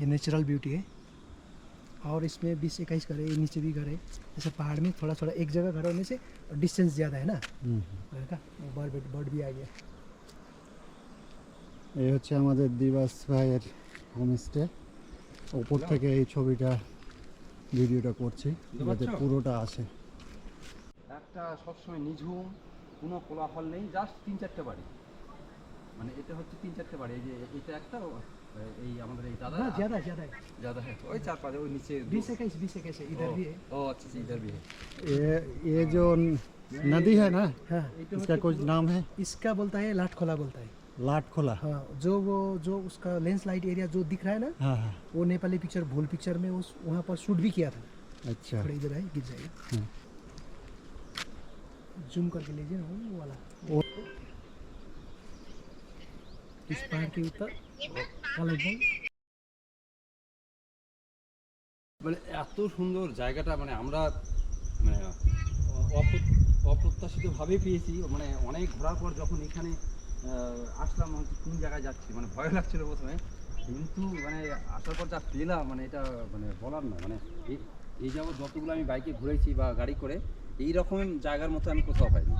ये natural beauty है और इसमें बीस इक्कीस घर है ये नीचे भी घर है जैसे पहाड़ में थोड़ा थोड़ा एक जगह घर होने से डिस्टेंस ज़्यादा है ना হুম घर का वो बर्ड बर्ड भी आ गया এই হচ্ছে আমাদের দিবাস ভাইয়ের হোমস্টে ওপর থেকে এই ছবিটা ভিডিওটা করছি যাতে পুরোটা আসে একটা সবসময় নিঝুম কোনো কোলাহল নেই জাস্ট তিন চারটে বাড়ি মানে এটা হচ্ছে তিন চারটে বাড়ি এই যে এটা একটা ও- এই আমাদের এই দাদা हाँ ज़्यादा ज़्यादा है দাদা হ্যাঁ ওই চার পাঁচ ওই নিচে बीस इक्कीस बीस इक्कीस है इधर भी है ও আচ্ছা আচ্ছা, इधर भी है ये ये जो नदी है ना हाँ इसका कुछ नाम है इसका बोलता है लाट खोला बोलता है लाट खोला हाँ जो वो जो उसका लेंस लाइट एरिया जो दिख रहा है ना हाँ हाँ वो नेपाली पिक्चर भूल पिक्चर में उस वहाँ पर शूट भी किया था अच्छा थोड़ा इधर है गिर जाएगा हाँ। जूम करके लीजिए ना वो वाला वो- इस पहाड़ के ऊपर कालेबुङ মানে এত সুন্দর জায়গাটা মানে আমরা মানে অপ্র- অপ্রত্যাশিতভাবে পেয়েছি মানে অনেক ঘোরার পর যখন এখানে আহ, আসলাম আমি কোন জায়গায় যাচ্ছি মানে ভয় লাগছিল প্রথমে কিন্তু মানে আসার পর যা পেলাম মানে এটা মানে বলার না মানে এই- এই যাবত যতগুলো আমি বাইকে ঘুরেছি বা গাড়ি করে এই রকম জায়গার মতো আমি কোথাও পাইনি